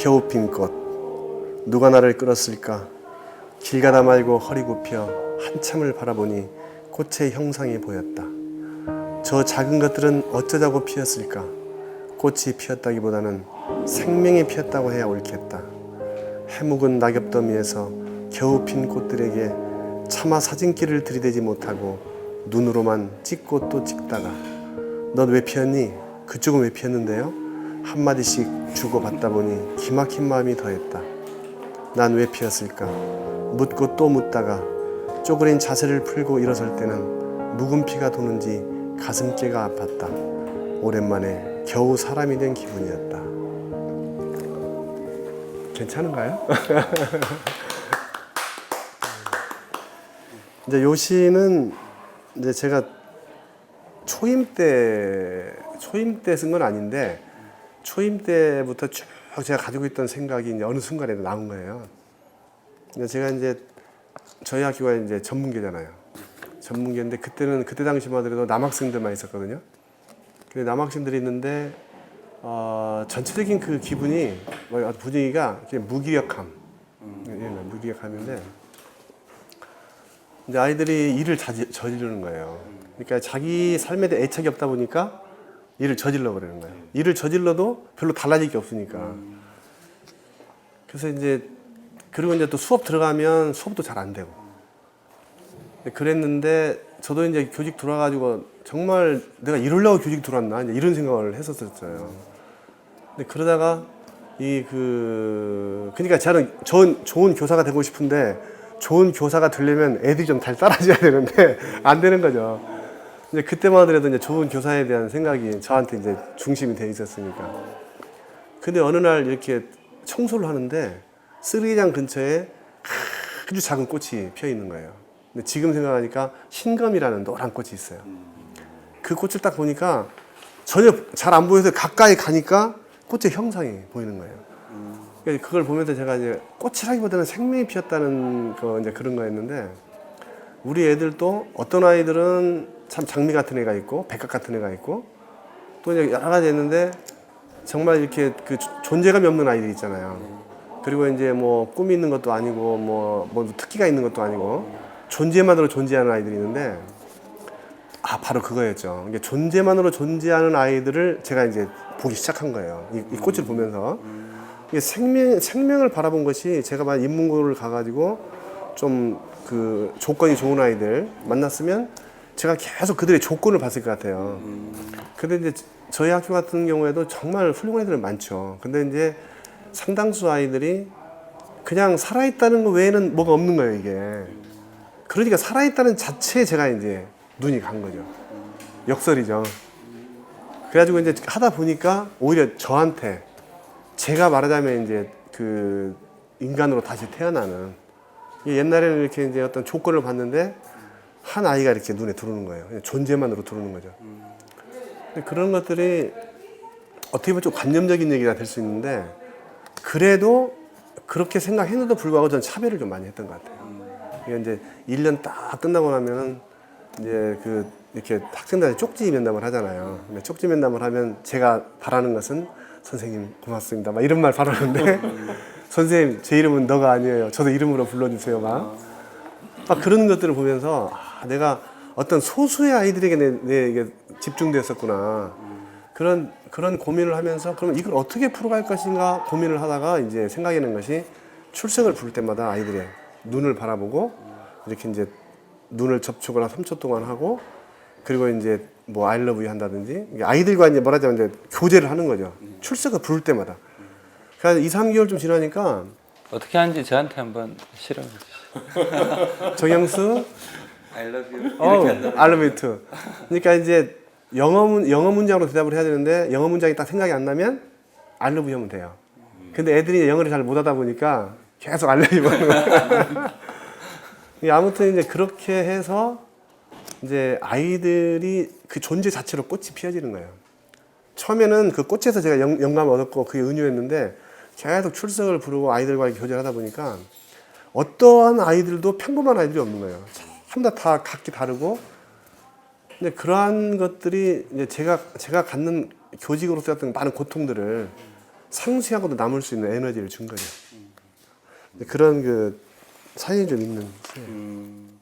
겨우 핀꽃 누가 나를 끌었을까? 길 가다 말고 허리 굽혀 한참을 바라보니 꽃의 형상이 보였다. 저 작은 것들은 어쩌자고 피었을까? 꽃이 피었다기보다는 생명이 피었다고 해야 옳겠다. 해묵은 낙엽 더미에서 겨우 핀 꽃들에게 차마 사진기를 들이대지 못하고 눈으로만 찍고 또 찍다가 넌 왜 피었니? 그쪽은 왜 피었는데요? 한마디씩 주고받다 보니 기막힌 마음이 더했다. 난 왜 피었을까? 묻고 또 묻다가 쪼그린 자세를 풀고 일어설 때는 묵은 피가 도는지 가슴께가 아팠다. 오랜만에 겨우 사람이 된 기분이었다. 괜찮은가요? 이제 요 시는 이제 제가 초임 때 초임 때 쓴 건 아닌데 초임 때부터 쭉 제가 가지고 있던 생각이 이제 어느 순간에 나온 거예요. 제가 이제 저희 학교가 이제 전문계잖아요. 전문계인데 그때는 그때 당시만 하더라도 남학생들만 있었거든요. 근데 남학생들이 있는데 어, 전체적인 그 기분이 뭐 분위기가 무기력함, 예, 무기력함인데 이제 아이들이 일을 저지르는 거예요. 그러니까 자기 삶에 대해 애착이 없다 보니까 일을 저질러 버리는 거예요. 일을 저질러도 별로 달라질 게 없으니까. 그래서 이제 그리고 이제 또 수업 들어가면 수업도 잘 안 되고. 그랬는데 저도 이제 교직 들어와가지고 정말 내가 이러려고 교직 들어왔나 이제 이런 생각을 했었었어요. 근데 그러다가 이 그 그러니까 저는 좋은 좋은 교사가 되고 싶은데 좋은 교사가 되려면 애들이 좀 잘 따라줘야 되는데 안 되는 거죠. 이제 그때만 하더라도 이제 좋은 교사에 대한 생각이 저한테 이제 중심이 돼 있었으니까. 근데 어느 날 이렇게 청소를 하는데 쓰레기장 근처에 아주 작은 꽃이 피어 있는 거예요. 근데 지금 생각하니까 흰검이라는 노란 꽃이 있어요. 그 꽃을 딱 보니까 전혀 잘 안 보여서 가까이 가니까 꽃의 형상이 보이는 거예요. 그러니까 그걸 보면서 제가 이제 꽃이라기보다는 생명이 피었다는 거 이제 그런 거였는데 우리 애들도 어떤 아이들은 참 장미 같은 애가 있고 백합 같은 애가 있고 또 이제 여러 가지 있는데 정말 이렇게 그 조- 존재감이 없는 아이들 있잖아요. 그리고 이제 뭐 꿈이 있는 것도 아니고 뭐, 뭐 특기가 있는 것도 아니고 존재만으로 존재하는 아이들이 있는데 아 바로 그거였죠. 이게 존재만으로 존재하는 아이들을 제가 이제 보기 시작한 거예요. 이, 이 꽃을 보면서 이게 생명 생명을 바라본 것이 제가 만 인문고를 가가지고 좀 그 조건이 좋은 아이들 만났으면 제가 계속 그들의 조건을 봤을 것 같아요. 근데 이제 저희 학교 같은 경우에도 정말 훌륭한 애들은 많죠. 근데 이제 상당수 아이들이 그냥 살아있다는 것 외에는 뭐가 없는 거예요, 이게. 그러니까 살아있다는 자체에 제가 이제 눈이 간 거죠. 역설이죠. 그래가지고 이제 하다 보니까 오히려 저한테 제가 말하자면 이제 그 인간으로 다시 태어나는 옛날에는 이렇게 이제 어떤 조건을 봤는데 한 아이가 이렇게 눈에 들어오는 거예요. 존재만으로 들어오는 거죠. 그런 것들이 어떻게 보면 좀 관념적인 얘기가 될 수 있는데 그래도 그렇게 생각했는데도 불구하고 저는 차별을 좀 많이 했던 것 같아요. 이게 이제 1년 딱 끝나고 나면은 이제 그 이렇게 학생들한테 쪽지 면담을 하잖아요. 쪽지 면담을 하면 제가 바라는 것은 선생님 고맙습니다. 막 이런 말 바라는데 선생님 제 이름은 너가 아니에요. 저도 이름으로 불러주세요. 막, 막 그런 것들을 보면서 아, 내가 어떤 소수의 아이들에게 내, 내게 집중됐었구나. 그런 그런 고민을 하면서 그럼 이걸 어떻게 풀어갈 것인가 고민을 하다가 이제 생각해낸 것이 출석을 부를 때마다 아이들의 눈을 바라보고 이렇게 이제 눈을 접촉을 한 3초 동안 하고 그리고 이제 뭐 I love you 한다든지 아이들과 이제 뭐라자면 이제 교제를 하는 거죠. 출석을 부를 때마다. 그래서 2, 3개월 좀 지나니까 어떻게 하는지 저한테 한번 실험해 주시죠. 정영수 I love you. 어, I love you too. 그러니까 이제 영어 문 영어 문장으로 대답을 해야 되는데 영어 문장이 딱 생각이 안 나면 I love you 하면 돼요. 근데 애들이 영어를 잘 못하다 보니까 계속 I love you 하는 거예요. 이 아무튼 이제 그렇게 해서 이제 아이들이 그 존재 자체로 꽃이 피어지는 거예요. 처음에는 그 꽃에서 제가 영, 영감을 얻었고 그게 은유였는데 계속 출석을 부르고 아이들과 교제를 하다 보니까 어떠한 아이들도 평범한 아이들이 없는 거예요. 전부 다, 다 각기 다르고 근데 그러한 것들이 이제 제가 제가 갖는 교직으로서 어떤 많은 고통들을 상쇄하고도 남을 수 있는 에너지를 준 거죠. 그런 그 사연이 좀 있는. 음.